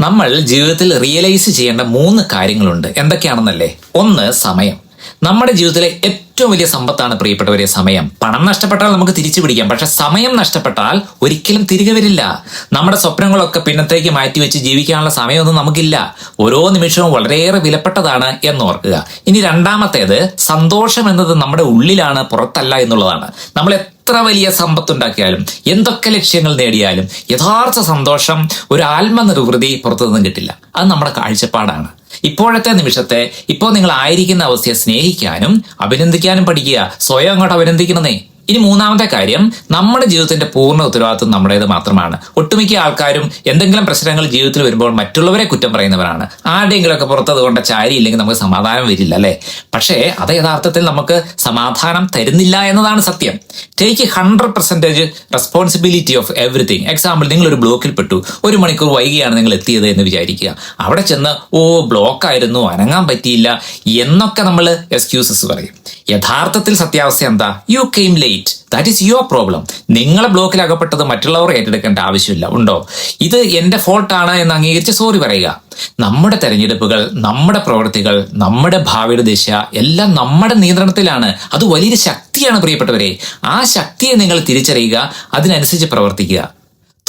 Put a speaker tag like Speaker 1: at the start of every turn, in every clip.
Speaker 1: നമ്മൾ ജീവിതത്തിൽ റിയലൈസ് ചെയ്യേണ്ട മൂന്ന് കാര്യങ്ങളുണ്ട്. എന്തൊക്കെയാണെന്നല്ലേ? ഒന്ന് സമയം. നമ്മുടെ ജീവിതത്തിലെ ഏറ്റവും വലിയ സമ്പത്താണ് പ്രിയപ്പെട്ടവരെ സമയം. പണം നഷ്ടപ്പെട്ടാൽ നമുക്ക് തിരിച്ചു പിടിക്കാം പക്ഷെ സമയം നഷ്ടപ്പെട്ടാൽ ഒരിക്കലും തിരികെ വരില്ല. നമ്മുടെ സ്വപ്നങ്ങളൊക്കെ പിന്നത്തേക്ക് മാറ്റിവെച്ച് ജീവിക്കാനുള്ള സമയമൊന്നും നമുക്കില്ല. ഓരോ നിമിഷവും വളരെയേറെ വിലപ്പെട്ടതാണ് എന്ന് ഓർക്കുക ഇനി രണ്ടാമത്തേത് സന്തോഷം എന്നത് നമ്മുടെ ഉള്ളിലാണ് പുറത്തല്ല എന്നുള്ളതാണ്. നമ്മൾ എത്ര വലിയ സമ്പത്തുണ്ടാക്കിയാലും എന്തൊക്കെ ലക്ഷ്യങ്ങൾ നേടിയാലും യഥാർത്ഥ സന്തോഷം ഒരു ആത്മനിർവൃതി പുറത്തുനിന്നും കിട്ടില്ല. അത് നമ്മുടെ കാഴ്ചപ്പാടാണ്. ഇപ്പോഴത്തെ നിമിഷത്തെ ഇപ്പോൾ നിങ്ങൾ ആയിരിക്കുന്ന അവസ്ഥയെ സ്നേഹിക്കാനും അഭിനന്ദിക്കാനും പഠിക്കുക സ്വയം അങ്ങോട്ട് അഭിനന്ദിക്കണമെന്നേ ഇനി മൂന്നാമത്തെ കാര്യം നമ്മുടെ ജീവിതത്തിന്റെ പൂർണ ഉത്തരവാദിത്വം നമ്മുടേത് മാത്രമാണ്. ഒട്ടുമിക്ക ആൾക്കാരും എന്തെങ്കിലും പ്രശ്നങ്ങൾ ജീവിതത്തിൽ വരുമ്പോൾ മറ്റുള്ളവരെ കുറ്റം പറയുന്നവരാണ്. ആരുടെയെങ്കിലുമൊക്കെ പുറത്തത് കൊണ്ട ചാരി ഇല്ലെങ്കിൽ നമുക്ക് സമാധാനം വരില്ല അല്ലേ? പക്ഷേ അത് യഥാർത്ഥത്തിൽ നമുക്ക് സമാധാനം തരുന്നില്ല എന്നതാണ് സത്യം. Take hundred percentage responsibility of everything example നിങ്ങൾ ഒരു ബ്ലോക്കിൽ പെട്ടു. ഒരു മണിക്കൂർ വൈകിയാണ് നിങ്ങൾ എത്തിയത് എന്ന് വിചാരിക്കുക. അവിടെ ചെന്ന് ഓ ബ്ലോക്ക് ആയിരുന്നു അനങ്ങാൻ പറ്റിയില്ല എന്നൊക്കെ നമ്മൾ എക്സ്ക്യൂസസ് പറയും. യഥാർത്ഥത്തിൽ സത്യാവസ്ഥ എന്താ? You came late that is your problem നിങ്ങളെ ബ്ലോക്കിൽ അകപ്പെട്ടത് മറ്റുള്ളവർ ഏറ്റെടുക്കേണ്ട ആവശ്യമില്ല. ഉണ്ടോ? ഇത് എന്റെ ഫോൾട്ടാണ് എന്ന് അംഗീകരിച്ച് സോറി പറയുക. നമ്മുടെ തെരഞ്ഞെടുപ്പുകൾ നമ്മുടെ പ്രവൃത്തികൾ നമ്മുടെ ഭാവിയുടെ ദിശ എല്ലാം നമ്മുടെ നിയന്ത്രണത്തിലാണ്. അത് വലിയൊരു ശക്തിയാണ് പ്രിയപ്പെട്ടവരെ. ആ ശക്തിയെ നിങ്ങൾ തിരിച്ചറിയുക അതിനനുസരിച്ച് പ്രവർത്തിക്കുക.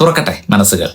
Speaker 1: തുറക്കട്ടെ മനസ്സുകൾ.